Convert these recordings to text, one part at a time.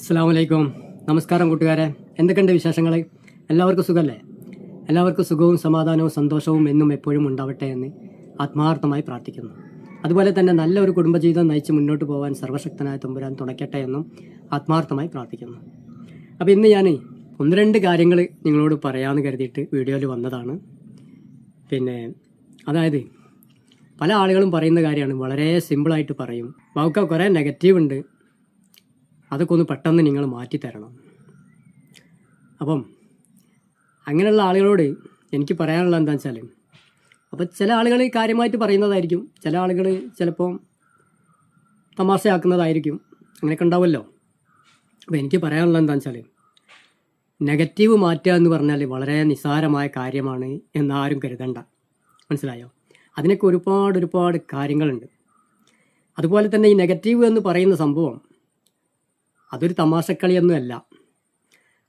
അസ്സാം വലൈക്കും നമസ്കാരം കൂട്ടുകാരെ. എന്തൊക്കെയുണ്ട് വിശേഷങ്ങൾ? എല്ലാവർക്കും സുഖമല്ലേ എല്ലാവർക്കും സുഖവും സമാധാനവും സന്തോഷവും എന്നും എപ്പോഴും ഉണ്ടാവട്ടെ എന്ന് ആത്മാർത്ഥമായി പ്രാർത്ഥിക്കുന്നു. അതുപോലെ തന്നെ നല്ലൊരു കുടുംബജീവിതം നയിച്ച് മുന്നോട്ട് പോകാൻ സർവശക്തനായ തമ്പുരാൻ തുണയ്ക്കട്ടെ എന്നും ആത്മാർത്ഥമായി പ്രാർത്ഥിക്കുന്നു. അപ്പോൾ ഇന്ന് ഞാൻ ഒന്ന് രണ്ട് കാര്യങ്ങൾ നിങ്ങളോട് പറയാമെന്ന് കരുതിയിട്ട് വീഡിയോയിൽ വന്നതാണ്. പിന്നെ അതായത് പല ആളുകളും പറയുന്ന കാര്യമാണ് വളരെ സിമ്പിളായിട്ട് പറയും. വാക്ക കുറേ നെഗറ്റീവ് ഉണ്ട്. അതൊക്കെ ഒന്ന് പെട്ടെന്ന് നിങ്ങൾ മാറ്റിത്തരണം. അപ്പം അങ്ങനെയുള്ള ആളുകളോട് എനിക്ക് പറയാനുള്ള എന്താ വെച്ചാൽ അപ്പോൾ ചില ആളുകൾ കാര്യമായിട്ട് പറയുന്നതായിരിക്കും. ചില ആളുകൾ ചിലപ്പോൾ തമാശയാക്കുന്നതായിരിക്കും. അങ്ങനെയൊക്കെ ഉണ്ടാവുമല്ലോ. അപ്പോൾ എനിക്ക് പറയാനുള്ള എന്താ വെച്ചാൽ നെഗറ്റീവ് മാറ്റുക എന്ന് പറഞ്ഞാൽ വളരെ നിസ്സാരമായ കാര്യമാണ് എന്നാരും കരുതണ്ട. മനസ്സിലായോ? അതിനൊക്കെ ഒരുപാട് ഒരുപാട് കാര്യങ്ങളുണ്ട്. അതുപോലെ തന്നെ ഈ നെഗറ്റീവ് എന്ന് പറയുന്ന സംഭവം അതൊരു തമാശക്കളിയൊന്നുമല്ല.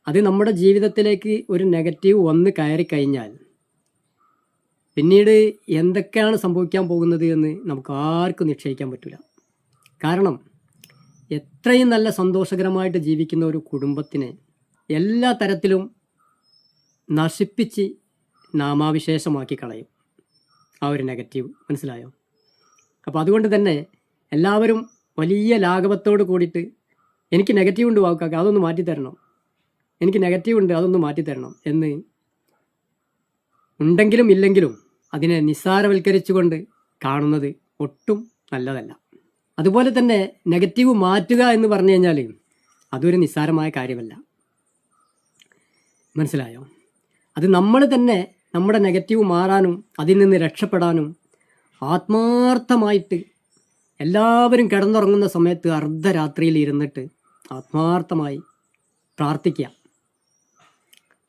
അത് നമ്മുടെ ജീവിതത്തിലേക്ക് ഒരു നെഗറ്റീവ് വന്ന് കയറി കഴിഞ്ഞാൽ പിന്നീട് എന്തൊക്കെയാണ് സംഭവിക്കാൻ പോകുന്നത് എന്ന് നമുക്ക് ആർക്കും നിശ്ചയിക്കാൻ പറ്റില്ല കാരണം എത്രയും നല്ല സന്തോഷകരമായിട്ട് ജീവിക്കുന്ന ഒരു കുടുംബത്തിനെ എല്ലാ തരത്തിലും നശിപ്പിച്ച് നാമാവിശേഷമാക്കി കളയും. ആ ഒരു നെഗറ്റീവ് മനസ്സിലായോ? അപ്പോൾ അതുകൊണ്ട് തന്നെ എല്ലാവരും വലിയ ലാഘവത്തോട് കൂടിയിട്ട് എനിക്ക് നെഗറ്റീവ് ഉണ്ട് വാക്കാക്ക അതൊന്ന് മാറ്റി തരണം. എനിക്ക് നെഗറ്റീവ് ഉണ്ട് അതൊന്ന് മാറ്റിത്തരണം എന്ന് ഉണ്ടെങ്കിലും ഇല്ലെങ്കിലും അതിനെ നിസ്സാരവൽക്കരിച്ചുകൊണ്ട് കാണുന്നത് ഒട്ടും നല്ലതല്ല. അതുപോലെ തന്നെ നെഗറ്റീവ് മാറ്റുക എന്ന് പറഞ്ഞു കഴിഞ്ഞാൽ അതൊരു നിസ്സാരമായ കാര്യമല്ല. മനസ്സിലായോ? അത് നമ്മൾ തന്നെ നമ്മുടെ നെഗറ്റീവ് മാറാനും അതിൽ നിന്ന് രക്ഷപ്പെടാനും ആത്മാർത്ഥമായിട്ട് എല്ലാവരും കിടന്നുറങ്ങുന്ന സമയത്ത് അർദ്ധരാത്രിയിൽ ഇരുന്നിട്ട് ആത്മാർത്ഥമായി പ്രാർത്ഥിക്കുക.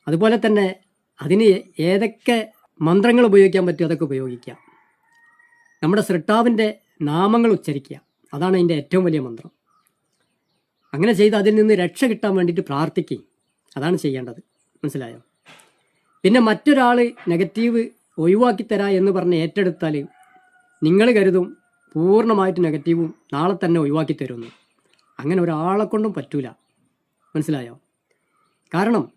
അതുപോലെ തന്നെ അതിന് ഏതൊക്കെ മന്ത്രങ്ങൾ ഉപയോഗിക്കാൻ പറ്റും അതൊക്കെ ഉപയോഗിക്കുക. നമ്മുടെ സൃഷ്ടാവിന്റെ നാമങ്ങൾ ഉച്ചരിക്കുക. അതാണ് അതിന്റെ ഏറ്റവും വലിയ മന്ത്രം. അങ്ങനെ ചെയ്ത് അതിൽ നിന്ന് രക്ഷ കിട്ടാൻ വേണ്ടിയിട്ട് പ്രാർത്ഥിക്കുക അതാണ് ചെയ്യേണ്ടത്. മനസ്സിലായോ? പിന്നെ മറ്റൊരാൾ നെഗറ്റീവ് ഒഴിവാക്കി തരാ എന്ന് പറഞ്ഞ് ഏറ്റെടുത്താൽ നിങ്ങൾ കരുതും പൂർണമായിട്ട് നെഗറ്റീവും നാളെ തന്നെ ഒഴിവാക്കി തരുമെന്ന് അങ്ങനെ ഒരാളെ കൊണ്ടും പറ്റൂല. മനസ്സിലായോ? കാരണം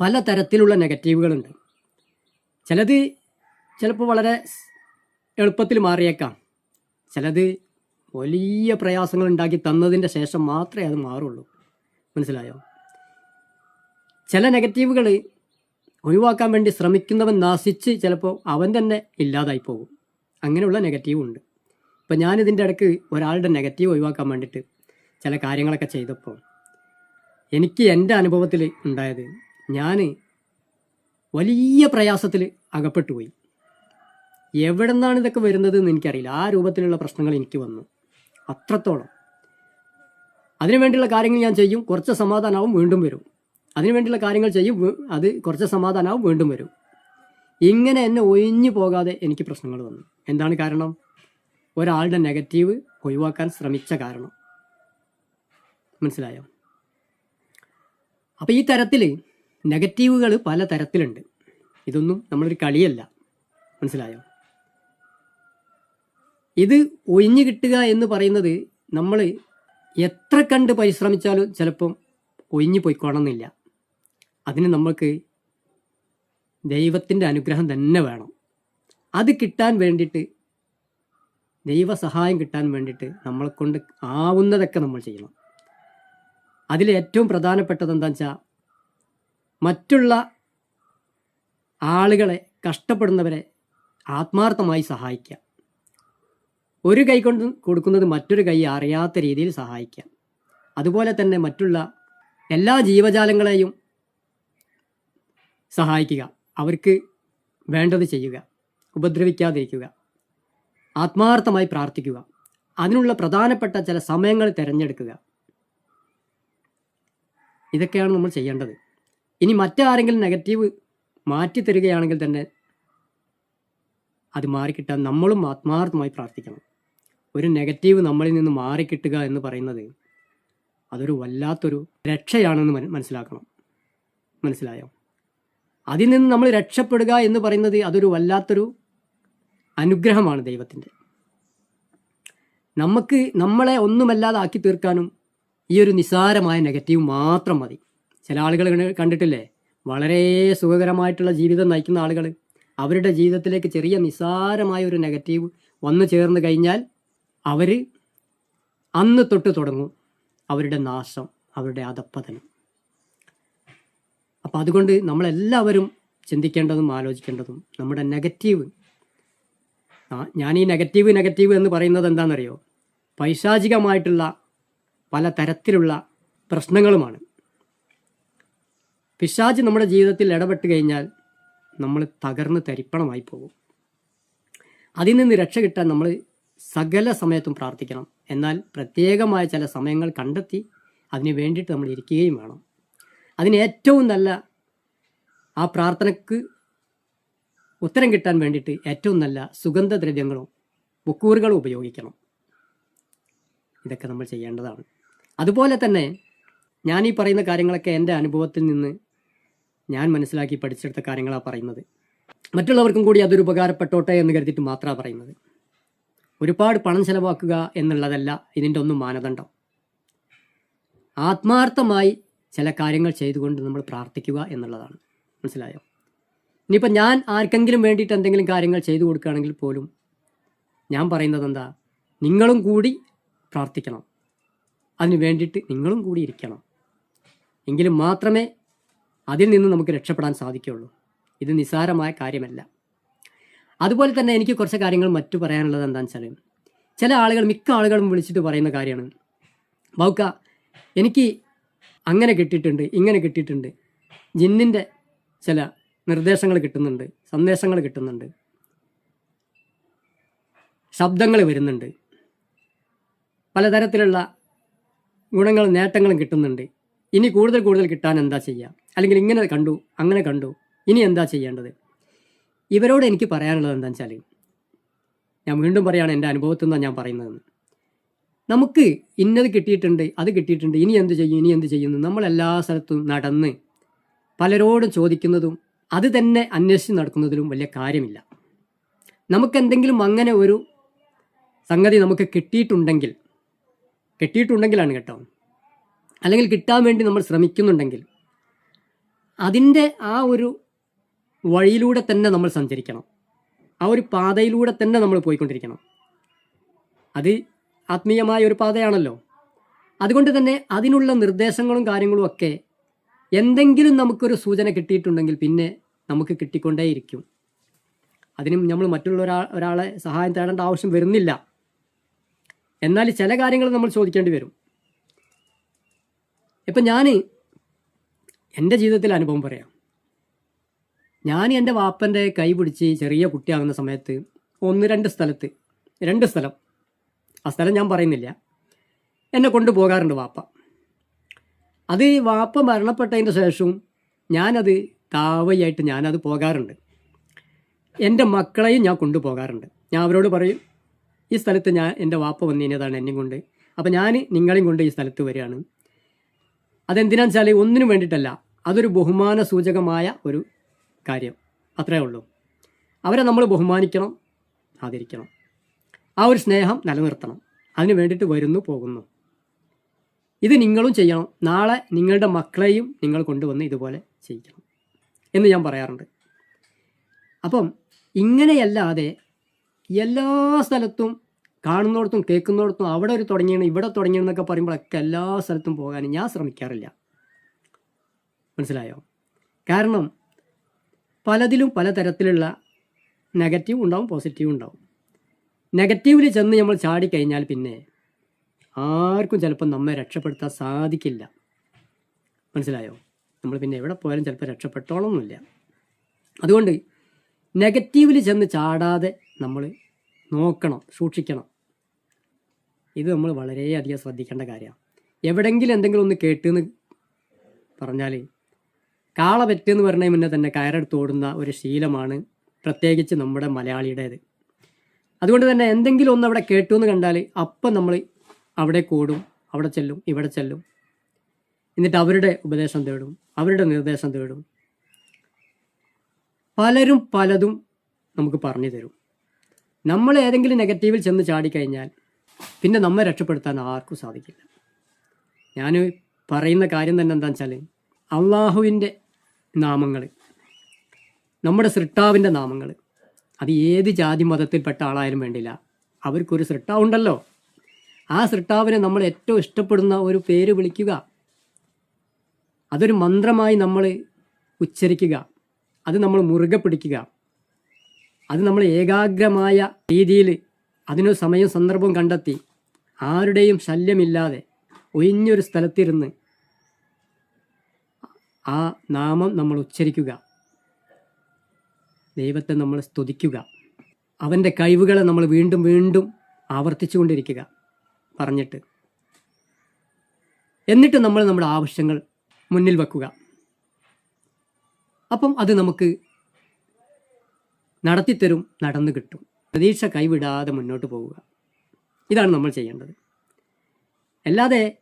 പല തരത്തിലുള്ള നെഗറ്റീവുകളുണ്ട്. ചിലത് ചിലപ്പോൾ വളരെ എളുപ്പത്തിൽ മാറിയേക്കാം. ചിലത് വലിയ പ്രയാസങ്ങൾ ഉണ്ടാക്കി തന്നതിന്റെ ശേഷം മാത്രമേ അത് മാറുള്ളൂ. മനസ്സിലായോ? ചില നെഗറ്റീവുകൾ ഒഴിവാക്കാൻ വേണ്ടി ശ്രമിക്കുന്നവൻ നാശിച്ച് ചിലപ്പോൾ അവൻ തന്നെ ഇല്ലാതായി പോകും. അങ്ങനെയുള്ള നെഗറ്റീവുണ്ട്. ഇപ്പം ഞാനിതിന്റെ ഇടയ്ക്ക് ഒരാളുടെ നെഗറ്റീവ് ഒഴിവാക്കാൻ വേണ്ടിയിട്ട് ചില കാര്യങ്ങളൊക്കെ ചെയ്തപ്പോൾ എനിക്ക് എന്റെ അനുഭവത്തിൽ ഉണ്ടായത് ഞാൻ വലിയ പ്രയാസത്തിൽ അകപ്പെട്ടു പോയി. എവിടെ നിന്നാണ് ഇതൊക്കെ വരുന്നത് എന്ന് എനിക്കറിയില്ല. ആ രൂപത്തിലുള്ള പ്രശ്നങ്ങൾ എനിക്ക് വന്നു. അത്രത്തോളം. അതിനുവേണ്ടിയുള്ള കാര്യങ്ങൾ ഞാൻ ചെയ്യും കുറച്ച് സമാധാനവും വീണ്ടും വരും. അതിനുവേണ്ടിയുള്ള കാര്യങ്ങൾ ചെയ്യും അത് കുറച്ച് സമാധാനവും വീണ്ടും വരും. ഇങ്ങനെ എന്നെ ഒഴിഞ്ഞു പോകാതെ എനിക്ക് പ്രശ്നങ്ങൾ വന്നു. എന്താണ് കാരണം? ഒരാളുടെ നെഗറ്റീവ് ഒഴിവാക്കാൻ ശ്രമിച്ച കാരണം. മനസ്സിലായോ? അപ്പോൾ ഈ തരത്തിൽ നെഗറ്റീവുകൾ പല തരത്തിലുണ്ട്. ഇതൊന്നും നമ്മളൊരു കളിയല്ല. മനസ്സിലായോ? ഇത് ഒഴിഞ്ഞു കിട്ടുക എന്ന് പറയുന്നത് നമ്മൾ എത്ര കണ്ട് പരിശ്രമിച്ചാലും ചിലപ്പം ഒഴിഞ്ഞു പോയിക്കോണമെന്നില്ല അതിന് നമ്മൾക്ക് ദൈവത്തിന്റെ അനുഗ്രഹം തന്നെ വേണം. അത് കിട്ടാൻ വേണ്ടിയിട്ട് ദൈവസഹായം കിട്ടാൻ വേണ്ടിയിട്ട് നമ്മളെ കൊണ്ട് ആവുന്നതൊക്കെ നമ്മൾ ചെയ്യണം. അതിൽ ഏറ്റവും പ്രധാനപ്പെട്ടത് എന്താണെന്ന് വെച്ചാൽ മറ്റുള്ള ആളുകളെ കഷ്ടപ്പെടുന്നവരെ ആത്മാർത്ഥമായി സഹായിക്കുക ഒരു കൈ കൊണ്ട് കൊടുക്കുന്നത് മറ്റൊരു കൈ അറിയാത്ത രീതിയിൽ സഹായിക്കുക അതുപോലെ തന്നെ മറ്റുള്ള എല്ലാ ജീവജാലങ്ങളെയും സഹായിക്കുക. അവർക്ക് വേണ്ടത് ചെയ്യുക. ഉപദ്രവിക്കാതിരിക്കുക. ആത്മാർത്ഥമായി പ്രാർത്ഥിക്കുക. അതിനുള്ള പ്രധാനപ്പെട്ട ചില സമയങ്ങൾ തിരഞ്ഞെടുക്കുക. ഇതൊക്കെയാണ് നമ്മൾ ചെയ്യേണ്ടത്. ഇനി മറ്റാരെങ്കിലും നെഗറ്റീവ് മാറ്റി തരികയാണെങ്കിൽ തന്നെ അത് മാറിക്കിട്ടാൻ നമ്മളും ആത്മാർത്ഥമായി പ്രാർത്ഥിക്കണം. ഒരു നെഗറ്റീവ് നമ്മളിൽ നിന്ന് മാറിക്കിട്ടുക എന്ന് പറയുന്നത് അതൊരു വല്ലാത്തൊരു രക്ഷയാണെന്ന് മന- മനസ്സിലാക്കണം. മനസ്സിലായോ? അതിൽ നിന്ന് നമ്മൾ രക്ഷപ്പെടുക എന്ന് പറയുന്നത് അതൊരു വല്ലാത്തൊരു അനുഗ്രഹമാണ് ദൈവത്തിന്റെ. നമുക്ക് നമ്മളെ ഒന്നുമല്ലാതാക്കി തീർക്കാനും ഈ ഒരു നിസ്സാരമായ നെഗറ്റീവ് മാത്രം മതി. ചില ആളുകൾ കണ്ടിട്ടില്ലേ? വളരെ സുഖകരമായിട്ടുള്ള ജീവിതം നയിക്കുന്ന ആളുകൾ അവരുടെ ജീവിതത്തിലേക്ക് ചെറിയ നിസ്സാരമായ ഒരു നെഗറ്റീവ് വന്നു ചേർന്ന് കഴിഞ്ഞാൽ അവർ അന്ന് തൊട്ട് തുടങ്ങും അവരുടെ നാശം അവരുടെ അധപ്പതനം. അപ്പം അതുകൊണ്ട് നമ്മളെല്ലാവരും ചിന്തിക്കേണ്ടതും ആലോചിക്കേണ്ടതും നമ്മുടെ നെഗറ്റീവ് ഞാൻ ഈ നെഗറ്റീവ് നെഗറ്റീവ് എന്ന് പറയുന്നത് എന്താണെന്നറിയോ? പൈശാചികമായിട്ടുള്ള പല തരത്തിലുള്ള പ്രശ്നങ്ങളുമാണ്. പിശാജ് നമ്മുടെ ജീവിതത്തിൽ ഇടപെട്ട് കഴിഞ്ഞാൽ നമ്മൾ തകർന്ന് തരിപ്പണമായി പോകും. അതിൽ നിന്ന് രക്ഷ കിട്ടാൻ നമ്മൾ സകല സമയത്തും പ്രാർത്ഥിക്കണം. എന്നാൽ പ്രത്യേകമായ ചില സമയങ്ങൾ കണ്ടെത്തി അതിന് വേണ്ടിയിട്ട് നമ്മൾ ഇരിക്കുകയും വേണം. അതിന് ഏറ്റവും നല്ല ആ പ്രാർത്ഥനയ്ക്ക് ഉത്തരം കിട്ടാൻ വേണ്ടിയിട്ട് ഏറ്റവും നല്ല സുഗന്ധദ്രവ്യങ്ങളും ബുക്കൂറുകളും ഉപയോഗിക്കണം. ഇതൊക്കെ നമ്മൾ ചെയ്യേണ്ടതാണ്. അതുപോലെ തന്നെ ഞാൻ ഈ പറയുന്ന കാര്യങ്ങളൊക്കെ എന്റെ അനുഭവത്തിൽ നിന്ന് ഞാൻ മനസ്സിലാക്കി പഠിച്ചെടുത്ത കാര്യങ്ങളാണ് പറയുന്നത്. മറ്റുള്ളവർക്കും കൂടി അതൊരു ഉപകാരപ്പെട്ടോട്ടെ എന്ന് കരുതിയിട്ട് മാത്രമാണ് പറയുന്നത്. ഒരുപാട് പണം ചെലവാക്കുക എന്നുള്ളതല്ല ഇതിന്റെ ഒന്നും മാനദണ്ഡം. ആത്മാർത്ഥമായി ചില കാര്യങ്ങൾ ചെയ്തുകൊണ്ട് നമ്മൾ പ്രാർത്ഥിക്കുക എന്നുള്ളതാണ്. മനസ്സിലായോ? ഇനിയിപ്പോൾ ഞാൻ ആർക്കെങ്കിലും വേണ്ടിയിട്ട് എന്തെങ്കിലും കാര്യങ്ങൾ ചെയ്തു കൊടുക്കുകയാണെങ്കിൽ പോലും ഞാൻ പറയുന്നത് എന്താ? നിങ്ങളും കൂടി പ്രാർത്ഥിക്കണം. അതിന് വേണ്ടിയിട്ട് നിങ്ങളും കൂടി ഇരിക്കണം. എങ്കിലും മാത്രമേ അതിൽ നിന്ന് നമുക്ക് രക്ഷപ്പെടാൻ സാധിക്കുകയുള്ളൂ. ഇത് നിസാരമായ കാര്യമല്ല. അതുപോലെ തന്നെ എനിക്ക് കുറച്ച് കാര്യങ്ങൾ മറ്റു പറയാനുള്ളത് എന്താണെന്ന് വെച്ചാൽ ചില ആളുകൾ മിക്ക ആളുകളും വിളിച്ചിട്ട് പറയുന്ന കാര്യമാണ്. ബൗക്ക എനിക്ക് അങ്ങനെ കിട്ടിയിട്ടുണ്ട് ഇങ്ങനെ കിട്ടിയിട്ടുണ്ട്. ജിന്നിന്റെ ചില നിർദ്ദേശങ്ങൾ കിട്ടുന്നുണ്ട് സന്ദേശങ്ങൾ കിട്ടുന്നുണ്ട്. ശബ്ദങ്ങൾ വരുന്നുണ്ട്. പലതരത്തിലുള്ള ഗുണങ്ങളും നേട്ടങ്ങളും കിട്ടുന്നുണ്ട്. ഇനി കൂടുതൽ കൂടുതൽ കിട്ടാൻ എന്താ ചെയ്യുക അല്ലെങ്കിൽ ഇങ്ങനെ കണ്ടു അങ്ങനെ കണ്ടു ഇനി എന്താ ചെയ്യേണ്ടത്? ഇവരോട് എനിക്ക് പറയാനുള്ളത് എന്താണെന്ന് വെച്ചാൽ ഞാൻ വീണ്ടും പറയാണ് എന്റെ അനുഭവത്തിൽ നിന്നാണ് ഞാൻ പറയുന്നതെന്ന് നമുക്ക് ഇന്നത് കിട്ടിയിട്ടുണ്ട് അത് കിട്ടിയിട്ടുണ്ട് ഇനി എന്ത് ചെയ്യും ഇനി എന്ത് ചെയ്യുന്നു? നമ്മൾ എല്ലാ സ്ഥലത്തും നടന്ന് പലരോടും ചോദിക്കുന്നതും അത് തന്നെ അന്വേഷിച്ച് നടക്കുന്നതിലും വലിയ കാര്യമില്ല. നമുക്കെന്തെങ്കിലും അങ്ങനെ ഒരു സംഗതി നമുക്ക് കിട്ടിയിട്ടുണ്ടെങ്കിൽ കിട്ടിയിട്ടുണ്ടെങ്കിലാണ് കേട്ടോ. അല്ലെങ്കിൽ കിട്ടാൻ വേണ്ടി നമ്മൾ ശ്രമിക്കുന്നുണ്ടെങ്കിൽ അതിന്റെ ആ ഒരു വഴിയിലൂടെ തന്നെ നമ്മൾ സഞ്ചരിക്കണം. ആ ഒരു പാതയിലൂടെ തന്നെ നമ്മൾ പോയിക്കൊണ്ടിരിക്കണം. അത് ആത്മീയമായ ഒരു പാതയാണല്ലോ. അതുകൊണ്ട് തന്നെ അതിനുള്ള നിർദ്ദേശങ്ങളും കാര്യങ്ങളും ഒക്കെ എന്തെങ്കിലും നമുക്കൊരു സൂചന കിട്ടിയിട്ടുണ്ടെങ്കിൽ പിന്നെ നമുക്ക് കിട്ടിക്കൊണ്ടേയിരിക്കും. അതിനും നമ്മൾ മറ്റുള്ള ഒരാ ഒരാളെ സഹായം തേടേണ്ട ആവശ്യം വരുന്നില്ല. എന്നാൽ ചില കാര്യങ്ങൾ നമ്മൾ ചോദിക്കേണ്ടി വരും. ഇപ്പം ഞാൻ എന്റെ ജീവിതത്തിൽ അനുഭവം പറയാം. ഞാൻ എന്റെ വാപ്പന്റെ കൈ പിടിച്ച് ചെറിയ കുട്ടിയാകുന്ന സമയത്ത് ഒന്ന് രണ്ട് സ്ഥലത്ത് രണ്ട് സ്ഥലം ആ സ്ഥലം ഞാൻ പറയുന്നില്ല എന്നെ കൊണ്ടുപോകാറുണ്ട് വാപ്പ. അത് വാപ്പ മരണപ്പെട്ടതിന്റെ ശേഷവും ഞാനത് താവയായിട്ട് ഞാനത് പോകാറുണ്ട്. എന്റെ മക്കളെയും ഞാൻ കൊണ്ടുപോകാറുണ്ട്. ഞാൻ അവരോട് പറയും ഈ സ്ഥലത്ത് ഞാൻ എന്റെ വാപ്പ വന്നതിനേതാണ് എന്നെയും കൊണ്ട്. അപ്പോൾ ഞാൻ നിങ്ങളെയും കൊണ്ട് ഈ സ്ഥലത്ത് വരികയാണ്. അതെന്തിനാന്ന് വെച്ചാൽ ഒന്നിനും വേണ്ടിയിട്ടല്ല. അതൊരു ബഹുമാന സൂചകമായ ഒരു കാര്യം. അത്രേ ഉള്ളൂ. അവരെ നമ്മൾ ബഹുമാനിക്കണം ആദരിക്കണം. ആ ഒരു സ്നേഹം നിലനിർത്തണം. അതിന് വേണ്ടിയിട്ട് വരുന്നു പോകുന്നു. ഇത് നിങ്ങളും ചെയ്യണം. നാളെ നിങ്ങളുടെ മക്കളെയും നിങ്ങൾ കൊണ്ടുവന്ന് ഇതുപോലെ ചെയ്യിക്കണം എന്ന് ഞാൻ പറയാറുണ്ട്. അപ്പം ഇങ്ങനെയല്ലാതെ എല്ലാ സ്ഥലത്തും കാണുന്നിടത്തും കേൾക്കുന്നിടത്തും അവിടെ ഒരു തുടങ്ങിയാണ് ഇവിടെ തുടങ്ങിയെന്നൊക്കെ പറയുമ്പോഴൊക്കെ എല്ലാ സ്ഥലത്തും പോകാൻ ഞാൻ ശ്രമിക്കാറില്ല. മനസ്സിലായോ? കാരണം പലതിലും പലതരത്തിലുള്ള നെഗറ്റീവ് ഉണ്ടാവും പോസിറ്റീവ് ഉണ്ടാവും. നെഗറ്റീവിൽ ചെന്ന് നമ്മൾ ചാടിക്കഴിഞ്ഞാൽ പിന്നെ ആർക്കും ചിലപ്പോൾ നമ്മെ രക്ഷപ്പെടുത്താൻ സാധിക്കില്ല. മനസ്സിലായോ? നമ്മൾ പിന്നെ എവിടെ പോയാലും ചിലപ്പോൾ രക്ഷപ്പെട്ടോളൊന്നുമില്ല. അതുകൊണ്ട് നെഗറ്റീവിൽ ചെന്ന് ചാടാതെ നമ്മൾ നോക്കണം സൂക്ഷിക്കണം. ഇത് നമ്മൾ വളരെയധികം ശ്രദ്ധിക്കേണ്ട കാര്യമാണ്. എവിടെങ്കിലും എന്തെങ്കിലും ഒന്ന് കേട്ടെന്ന് പറഞ്ഞാൽ കാള പറ്റെന്ന് പറഞ്ഞാൽ മുന്നേ തന്നെ കയറെടുത്ത് ഓടുന്ന ഒരു ശീലമാണ് പ്രത്യേകിച്ച് നമ്മുടെ മലയാളിയുടേത്. അതുകൊണ്ട് തന്നെ എന്തെങ്കിലും ഒന്ന് അവിടെ കേട്ടു എന്ന് കണ്ടാൽ അപ്പം നമ്മൾ അവിടെ കൂടും അവിടെ ചെല്ലും ഇവിടെ ചെല്ലും. എന്നിട്ട് അവരുടെ ഉപദേശം തേടും അവരുടെ നിർദ്ദേശം തേടും. പലരും പലതും നമുക്ക് പറഞ്ഞു തരും. നമ്മൾ ഏതെങ്കിലും നെഗറ്റീവിൽ ചെന്ന് ചാടിക്കഴിഞ്ഞാൽ പിന്നെ നമ്മെ രക്ഷപ്പെടുത്താൻ ആർക്കും സാധിക്കില്ല. ഞാൻ പറയുന്ന കാര്യം തന്നെ എന്താണെന്ന് വെച്ചാൽ അള്ളാഹുവിന്റെ നാമങ്ങൾ നമ്മുടെ സൃഷ്ടാവിന്റെ നാമങ്ങൾ അത് ഏത് ജാതി മതത്തിൽപ്പെട്ട ആളായാലും വേണ്ടില്ല. അവർക്കൊരു സൃഷ്ടാവുണ്ടല്ലോ ആ സൃഷ്ടാവിനെ നമ്മൾ ഏറ്റവും ഇഷ്ടപ്പെടുന്ന ഒരു പേര് വിളിക്കുക. അതൊരു മന്ത്രമായി നമ്മൾ ഉച്ചരിക്കുക. അത് നമ്മൾ മുറുകെ പിടിക്കുക. അത് നമ്മൾ ഏകാഗ്രമായ രീതിയിൽ അതിനു സമയം സന്ദർഭം കണ്ടെത്തി ആരുടെയും ശല്യമില്ലാതെ ഒഴിഞ്ഞൊരു സ്ഥലത്തിരുന്ന് ആ നാമം നമ്മൾ ഉച്ചരിക്കുക. ദൈവത്തെ നമ്മൾ സ്തുതിക്കുക. അവന്റെ കഴിവുകളെ നമ്മൾ വീണ്ടും വീണ്ടും ആവർത്തിച്ചുകൊണ്ടിരിക്കുക. പറഞ്ഞിട്ട്. എന്നിട്ട് നമ്മൾ നമ്മുടെ ആവശ്യങ്ങൾ മുന്നിൽ വെക്കുക. അപ്പം അത് നമുക്ക് നടത്തിത്തരും നടന്നു കിട്ടും. പ്രതീക്ഷ കൈവിടാതെ മുന്നോട്ട് പോവുക. ഇതാണ് നമ്മൾ ചെയ്യേണ്ടത്. അല്ലാതെ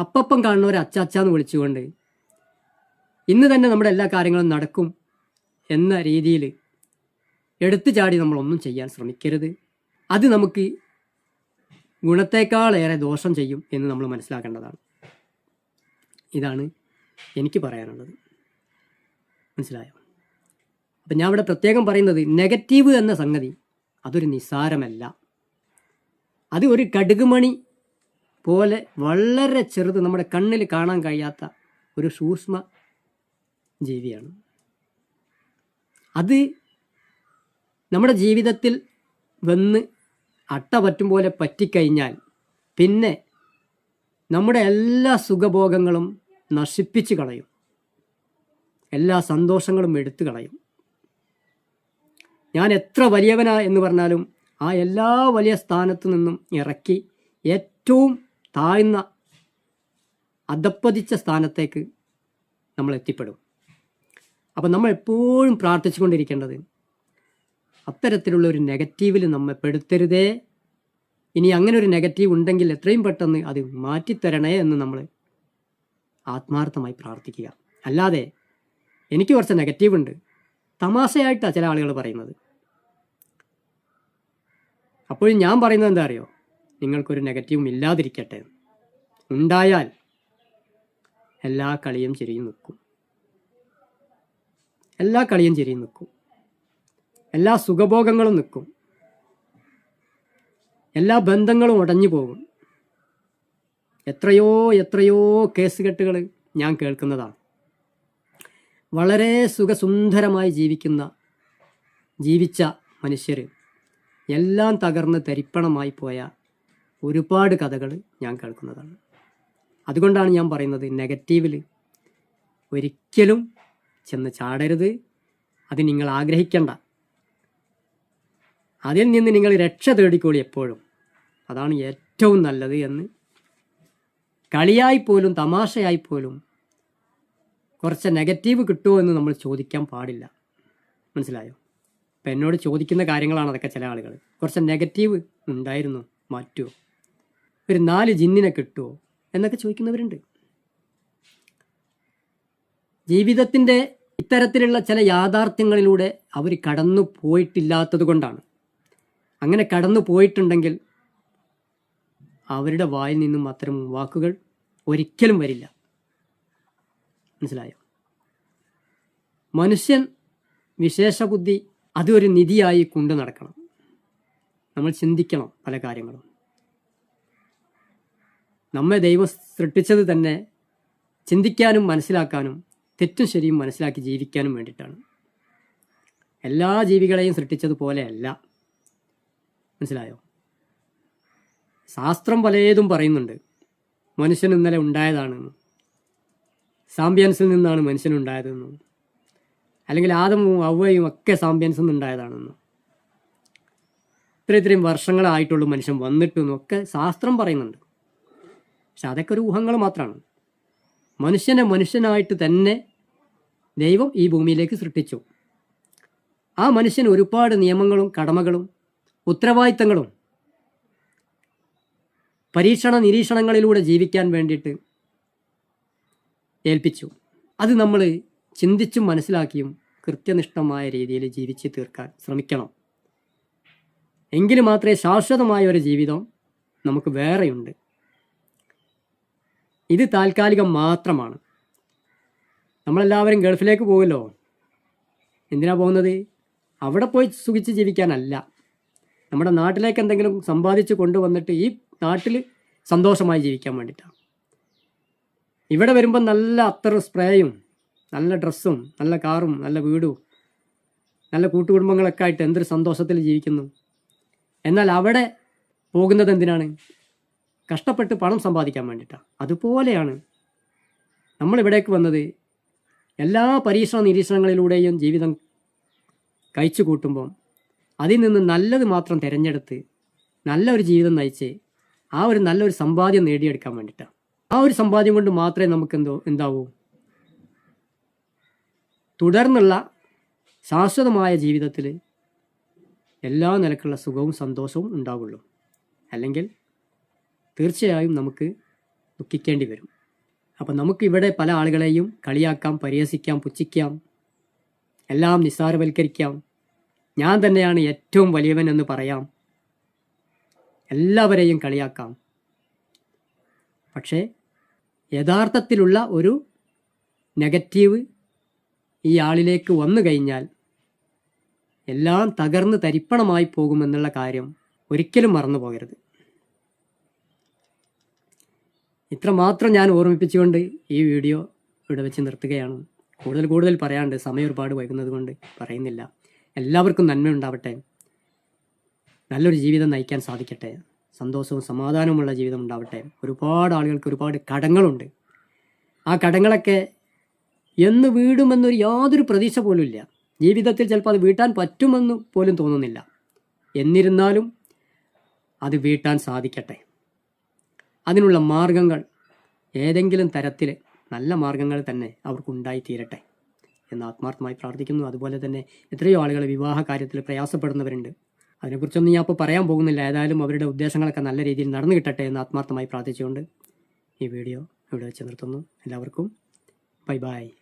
അപ്പപ്പം കാണുന്നവരെ അച്ചാച്ചാന്ന് വിളിച്ചുകൊണ്ട് ഇന്ന് തന്നെ നമ്മുടെ എല്ലാ കാര്യങ്ങളും നടക്കും എന്ന രീതിയിൽ എടുത്തു ചാടി നമ്മളൊന്നും ചെയ്യാൻ ശ്രമിക്കരുത്. അത് നമുക്ക് ഗുണത്തേക്കാളേറെ ദോഷം ചെയ്യും എന്ന് നമ്മൾ മനസ്സിലാക്കേണ്ടതാണ്. ഇതാണ് എനിക്ക് പറയാനുള്ളത്. മനസ്സിലായോ? അപ്പം ഞാൻ ഇവിടെ പ്രത്യേകം പറയുന്നത് നെഗറ്റീവ് എന്ന സംഗതി അതൊരു നിസ്സാരമല്ല അത് ഒരു കടുകുമണി പോലെ വളരെ ചെറുത് നമ്മുടെ കണ്ണിൽ കാണാൻ കഴിയാത്ത ഒരു സൂക്ഷ്മ ജീവിയാണ്. അത് നമ്മുടെ ജീവിതത്തിൽ വന്ന് അട്ട പറ്റും പോലെ പറ്റിക്കഴിഞ്ഞാൽ പിന്നെ നമ്മുടെ എല്ലാ സുഖഭോഗങ്ങളും നശിപ്പിച്ച് കളയും. എല്ലാ സന്തോഷങ്ങളും എടുത്തു കളയും. ഞാൻ എത്ര വലിയവനാ എന്ന് പറഞ്ഞാലും ആ എല്ലാ വലിയ സ്ഥാനത്തു നിന്നും ഇറക്കി ഏറ്റവും താഴ്ന്ന അധപ്പതിച്ച സ്ഥാനത്തേക്ക് നമ്മൾ എത്തിപ്പെടും. അപ്പം നമ്മൾ എപ്പോഴും പ്രാർത്ഥിച്ചുകൊണ്ടിരിക്കേണ്ടത് അത്തരത്തിലുള്ള ഒരു നെഗറ്റീവിൽ നമ്മെ പെടുത്തരുതേ. ഇനി അങ്ങനെ ഒരു നെഗറ്റീവ് ഉണ്ടെങ്കിൽ എത്രയും പെട്ടെന്ന് അത് മാറ്റിത്തരണേ എന്ന് നമ്മൾ ആത്മാർത്ഥമായി പ്രാർത്ഥിക്കുക. അല്ലാതെ എനിക്ക് കുറച്ച് നെഗറ്റീവ് ഉണ്ട്. തമാശയായിട്ടാണ് ചില ആളുകൾ പറയുന്നത്. അപ്പോഴും ഞാൻ പറയുന്നത് എന്താ അറിയോ നിങ്ങൾക്കൊരു നെഗറ്റീവും ഇല്ലാതിരിക്കട്ടെ. ഉണ്ടായാൽ എല്ലാ കളിയും ചിരിയും നിൽക്കും. എല്ലാ കളിയും ചിരിയും നിൽക്കും. എല്ലാ സുഖഭോഗങ്ങളും നിൽക്കും. എല്ലാ ബന്ധങ്ങളും ഉടഞ്ഞു പോകും. എത്രയോ എത്രയോ കേസുകെട്ടുകൾ ഞാൻ കേൾക്കുന്നതാണ്. വളരെ സുഖസുന്ദരമായി ജീവിക്കുന്ന ജീവിച്ച മനുഷ്യർ എല്ലാം തകർന്ന് തരിപ്പണമായി പോയ ഒരുപാട് കഥകൾ ഞാൻ കേൾക്കുന്നതാണ്. അതുകൊണ്ടാണ് ഞാൻ പറയുന്നത് നെഗറ്റീവിൽ ഒരിക്കലും ചെന്ന് ചാടരുത്. അത് നിങ്ങൾ ആഗ്രഹിക്കേണ്ട. അതിൽ നിന്ന് നിങ്ങൾ രക്ഷ തേടിക്കോളി എപ്പോഴും. അതാണ് ഏറ്റവും നല്ലത് എന്ന്. കളിയായി പോലും തമാശയായി പോലും കുറച്ച് നെഗറ്റീവ് കിട്ടുമോ എന്ന് നമ്മൾ ചോദിക്കാൻ പാടില്ല. മനസ്സിലായോ? അപ്പം എന്നോട് ചോദിക്കുന്ന കാര്യങ്ങളാണ് അതൊക്കെ ചില ആളുകൾ കുറച്ച് നെഗറ്റീവ് ഉണ്ടായിരുന്നു മാറ്റുമോ ഒരു നാല് ജിന്നിനെ കിട്ടുമോ എന്നൊക്കെ ചോദിക്കുന്നവരുണ്ട്. ജീവിതത്തിന്റെ ഇത്തരത്തിലുള്ള ചില യാഥാർത്ഥ്യങ്ങളിലൂടെ അവർ കടന്നു പോയിട്ടില്ലാത്തത് കൊണ്ടാണ്. അങ്ങനെ കടന്നു പോയിട്ടുണ്ടെങ്കിൽ അവരുടെ വായിൽ നിന്നും അത്തരം വാക്കുകൾ ഒരിക്കലും വരില്ല. മനസ്സിലായോ? മനുഷ്യൻ വിശേഷബുദ്ധി അതൊരു നിധിയായി കൊണ്ടു നടക്കണം. നമ്മൾ ചിന്തിക്കണം പല കാര്യങ്ങളും. നമ്മെ ദൈവം സൃഷ്ടിച്ചത് തന്നെ ചിന്തിക്കാനും മനസ്സിലാക്കാനും തെറ്റും ശരിയും മനസ്സിലാക്കി ജീവിക്കാനും വേണ്ടിയിട്ടാണ്. എല്ലാ ജീവികളെയും സൃഷ്ടിച്ചതുപോലെയല്ല മനസ്സിലായോ? ശാസ്ത്രം പലതും പറയുന്നുണ്ട്. മനുഷ്യൻ ഇന്നലെ ഉണ്ടായതാണെന്ന് സാമ്പ്യൻസിൽ നിന്നാണ് മനുഷ്യൻ ഉണ്ടായതെന്നും. അല്ലെങ്കിൽ ആദമും അവയും ഒക്കെ സാമ്പ്യൻസ് ഉണ്ടായതാണെന്ന്. ഇത്ര ഇത്രയും വർഷങ്ങളായിട്ടുള്ളൂ മനുഷ്യൻ വന്നിട്ടെന്നും ഒക്കെ ശാസ്ത്രം പറയുന്നുണ്ട്. പക്ഷെ അതൊക്കെ ഒരു ഊഹങ്ങൾ മാത്രമാണ് മനുഷ്യനെ മനുഷ്യനായിട്ട് തന്നെ ദൈവം ഈ ഭൂമിയിലേക്ക് സൃഷ്ടിച്ചു. ആ മനുഷ്യൻ ഒരുപാട് നിയമങ്ങളും കടമകളും ഉത്തരവാദിത്തങ്ങളും പരീക്ഷണ നിരീക്ഷണങ്ങളിലൂടെ ജീവിക്കാൻ വേണ്ടിയിട്ട് ഏൽപ്പിച്ചു. അത് നമ്മൾ ചിന്തിച്ചും മനസ്സിലാക്കിയും കൃത്യനിഷ്ഠമായ രീതിയിൽ ജീവിച്ച് തീർക്കാൻ ശ്രമിക്കണം. എങ്കിൽ മാത്രമേ ശാശ്വതമായ ഒരു ജീവിതം നമുക്ക് വേറെയുണ്ട്. ഇത് താൽക്കാലികം മാത്രമാണ്. നമ്മളെല്ലാവരും ഗൾഫിലേക്ക് പോകുമല്ലോ എന്തിനാ പോകുന്നത്? അവിടെ പോയി സുഖിച്ച് ജീവിക്കാനല്ല. നമ്മുടെ നാട്ടിലേക്ക് എന്തെങ്കിലും സമ്പാദിച്ച് കൊണ്ടുവന്നിട്ട് ഈ നാട്ടിൽ സന്തോഷമായി ജീവിക്കാൻ വേണ്ടിയിട്ടാണ്. ഇവിടെ വരുമ്പോൾ നല്ല അത്തർ സ്പ്രേയും നല്ല ഡ്രസ്സും നല്ല കാറും നല്ല വീടും നല്ല കൂട്ടുകുടുംബങ്ങളൊക്കെ ആയിട്ട് എന്തൊരു സന്തോഷത്തിൽ ജീവിക്കുന്നു. എന്നാൽ അവിടെ പോകുന്നത് എന്തിനാണ്? കഷ്ടപ്പെട്ട് പണം സമ്പാദിക്കാൻ വേണ്ടിയിട്ടാണ് അതുപോലെയാണ് നമ്മളിവിടേക്ക് വന്നത്. എല്ലാ പരീക്ഷണ നിരീക്ഷണങ്ങളിലൂടെയും ജീവിതം കഴിച്ചു കൂട്ടുമ്പം അതിൽ നിന്ന് നല്ലത് മാത്രം തിരഞ്ഞെടുത്ത് നല്ല ഒരു ജീവിതം നയിച്ച് ആ ഒരു നല്ലൊരു സമ്പാദ്യം നേടിയെടുക്കാൻ വേണ്ടിയിട്ടാണ് ആ ഒരു സമ്പാദ്യം കൊണ്ട് മാത്രമേ നമുക്ക് എന്തോ എന്താവൂ? തുടർന്നുള്ള ശാശ്വതമായ ജീവിതത്തിൽ എല്ലാ നിലക്കുള്ള സുഖവും സന്തോഷവും ഉണ്ടാവുള്ളൂ. അല്ലെങ്കിൽ തീർച്ചയായും നമുക്ക് ദുഃഖിക്കേണ്ടി വരും. അപ്പം നമുക്കിവിടെ പല ആളുകളെയും കളിയാക്കാം പരിഹസിക്കാം പുച്ഛിക്കാം എല്ലാം നിസ്സാരവൽക്കരിക്കാം. ഞാൻ തന്നെയാണ് ഏറ്റവും വലിയവൻ എന്ന് പറയാം. എല്ലാവരെയും കളിയാക്കാം. പക്ഷേ യഥാർത്ഥത്തിലുള്ള ഒരു നെഗറ്റീവ് ഈ ആളിലേക്ക് വന്നു കഴിഞ്ഞാൽ എല്ലാം തകർന്ന് തരിപ്പണമായി പോകുമെന്നുള്ള കാര്യം ഒരിക്കലും മറന്നു പോകരുത് ഇത്രമാത്രം ഞാൻ ഓർമ്മിപ്പിച്ചുകൊണ്ട് ഈ വീഡിയോ ഇവിടെ വെച്ച് നിർത്തുകയാണ്. കൂടുതൽ കൂടുതൽ പറയാണ്ട് സമയം ഒരുപാട് വൈകുന്നത് കൊണ്ട് പറയുന്നില്ല. എല്ലാവർക്കും നന്മ ഉണ്ടാവട്ടെ. നല്ലൊരു ജീവിതം നയിക്കാൻ സാധിക്കട്ടെ. സന്തോഷവും സമാധാനവുമുള്ള ജീവിതം ഉണ്ടാവട്ടെ. ഒരുപാട് ആളുകൾക്ക് ഒരുപാട് കടങ്ങളുണ്ട്. ആ കടങ്ങളൊക്കെ എന്ന് വീടുമെന്നൊരു യാതൊരു പ്രതീക്ഷ പോലും ഇല്ല. ജീവിതത്തിൽ ചിലപ്പോൾ അത് വീട്ടാൻ പറ്റുമെന്ന് പോലും തോന്നുന്നില്ല. എന്നിരുന്നാലും അത് വീട്ടാൻ സാധിക്കട്ടെ. അതിനുള്ള മാർഗങ്ങൾ ഏതെങ്കിലും തരത്തിൽ നല്ല മാർഗങ്ങൾ തന്നെ അവർക്കുണ്ടായി തീരട്ടെ എന്ന് ആത്മാർത്ഥമായി പ്രാർത്ഥിക്കുന്നു. അതുപോലെ തന്നെ എത്രയോ ആളുകൾ വിവാഹ കാര്യത്തിൽ പ്രയാസപ്പെടുന്നവരുണ്ട്. അതിനെക്കുറിച്ചൊന്നും ഞാൻ ഇപ്പോൾ പറയാൻ പോകുന്നില്ല. ഏതായാലും അവരുടെ ഉദ്ദേശങ്ങളൊക്കെ നല്ല രീതിയിൽ നടന്നു കിട്ടട്ടെ എന്ന് ആത്മാർത്ഥമായി പ്രാർത്ഥിച്ചുകൊണ്ട് ഈ വീഡിയോ ഇവിടെ വെച്ച് നിർത്തുന്നു. എല്ലാവർക്കും ബൈ ബൈ.